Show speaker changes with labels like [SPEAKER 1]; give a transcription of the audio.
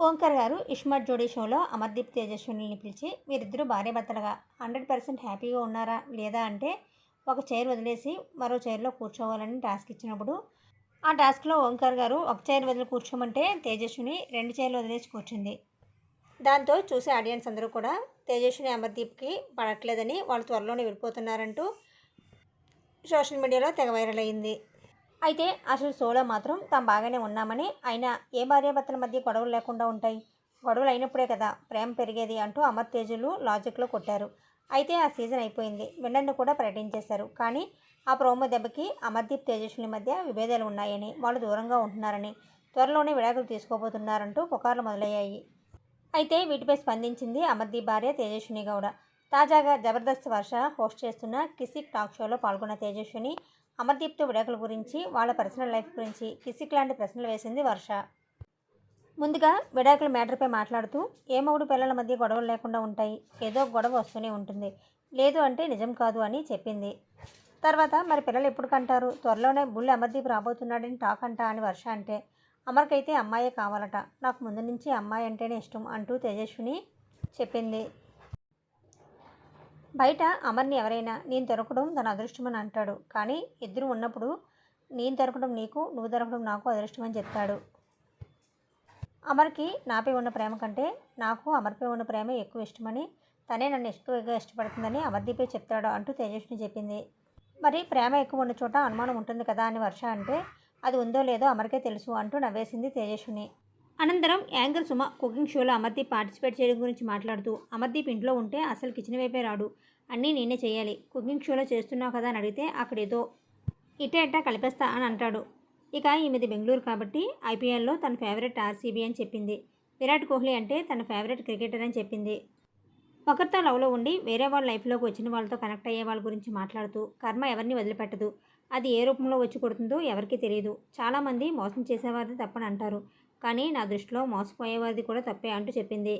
[SPEAKER 1] ఓంకర్ గారు ఇష్మార్ట్ జోడీ షోలో అమర్దీప్ తేజస్విని పిలిచి వీరిద్దరూ భార్యాభర్తలుగా హండ్రెడ్ పర్సెంట్ హ్యాపీగా ఉన్నారా లేదా అంటే ఒక చైర్ వదిలేసి మరో చైర్లో కూర్చోవాలని టాస్క్ ఇచ్చినప్పుడు? ఆ టాస్క్లో ఓంకర్ గారు ఒక చైర్ వదిలి కూర్చోమంటే తేజస్విని రెండు చైర్లు వదిలేసి కూర్చుంది. దాంతో చూసే ఆడియన్స్ అందరూ కూడా తేజస్విని అమర్దీప్కి పడట్లేదని వాళ్ళు త్వరలోనే వెళ్ళిపోతున్నారంటూ సోషల్ మీడియాలో తెగ వైరల్ అయింది. అయితే అసలు షోలో మాత్రం తాము బాగానే ఉన్నామని అయినా ఏ భార్యాభర్తల మధ్య గొడవలు లేకుండా ఉంటాయి? గొడవలు అయినప్పుడే కదా ప్రేమ పెరిగేది అంటూ అమర్ తేజులు లాజిక్లో కొట్టారు. అయితే ఆ సీజన్ అయిపోయింది. విన్నర్ను కూడా ప్రకటించేశారు. కానీ ఆ ప్రోమో దెబ్బకి అమర్దీప్ తేజస్వుల మధ్య విభేదాలు ఉన్నాయని వాళ్ళు దూరంగా ఉంటున్నారని త్వరలోనే విడాకులు తీసుకోబోతున్నారంటూ పుకార్లు మొదలయ్యాయి. అయితే వీటిపై స్పందించింది అమర్దీప్ భార్య తేజస్విని గౌడ. తాజాగా జబర్దస్త్ వర్ష హోస్ట్ చేస్తున్న కిసిక్ టాక్ షోలో పాల్గొన్న తేజస్విని అమర్దీప్తో విడాకుల గురించి వాళ్ళ పర్సనల్ లైఫ్ గురించి కిసిక్ లాంటి ప్రశ్నలు వేసింది వర్ష. ముందుగా విడాకుల మ్యాటర్పై మాట్లాడుతూ ఏ మగుడు పిల్లల మధ్య గొడవలు లేకుండా ఉంటాయి? ఏదో గొడవ వస్తూనే ఉంటుంది. లేదు అంటే నిజం కాదు అని చెప్పింది. తర్వాత మరి పిల్లలు ఎప్పుడు కంటారు? త్వరలోనే బుల్లి అమర్దీప్ రాబోతున్నాడని టాక్ అంట అని వర్ష అంటే అమర్కైతే అమ్మాయే కావాలట. నాకు ముందు నుంచి అమ్మాయి అంటేనే ఇష్టం అంటూ తేజస్విని చెప్పింది. బయట అమర్ని ఎవరైనా నేను దొరకడం తన అదృష్టమని అంటాడు. కానీ ఇద్దరు ఉన్నప్పుడు నేను దొరకడం నీకు నువ్వు దొరకడం నాకు అదృష్టం అని చెప్తాడు. అమర్కి నాపై ఉన్న ప్రేమ కంటే నాకు అమర్పై ఉన్న ప్రేమ ఎక్కువ ఇష్టమని తనే నన్ను ఎక్కువగా ఇష్టపడుతుందని అమర్దీపై చెప్తాడు అంటూ తేజస్విని చెప్పింది. మరి ప్రేమ ఎక్కువ ఉన్న చోట అనుమానం ఉంటుంది కదా అని వర్ష అంటే అది ఉందో లేదో అమర్కే తెలుసు అంటూ నవ్వేసింది తేజస్విని. అనంతరం యాంకర్ సుమ కుకింగ్ షోలో అమర్దీప్ పార్టిసిపేట్ చేయడం గురించి మాట్లాడుతూ అమర్దీప్ ఇంట్లో ఉంటే అసలు కిచెన్ వైపే రాడు. అన్నీ నేనే చేయాలి. కుకింగ్ షోలో చేస్తున్నావు కదా అని అడిగితే అక్కడేదో ఇటే ఇట్టా కలిపేస్తా అని అంటాడు. ఇక ఈమెది బెంగళూరు కాబట్టి ఐపీఎల్లో తన ఫేవరెట్ ఆర్సీబీ అని చెప్పింది. విరాట్ కోహ్లీ అంటే తన ఫేవరెట్ క్రికెటర్ అని చెప్పింది. ఒకరితో లవ్లో ఉండి వేరే వాళ్ళ లైఫ్లోకి వచ్చిన వాళ్ళతో కనెక్ట్ అయ్యే వాళ్ళ గురించి మాట్లాడుతూ కర్మ ఎవరిని వదిలిపెట్టదు. అది ఏ రూపంలో వచ్చి కొడుతుందో ఎవరికీ తెలియదు. చాలామంది మోసం చేసేవారిది తప్పని అంటారు. కానీ నా దృష్టిలో మోసపోయేవారిది కూడా తప్పే అంటూ చెప్పింది.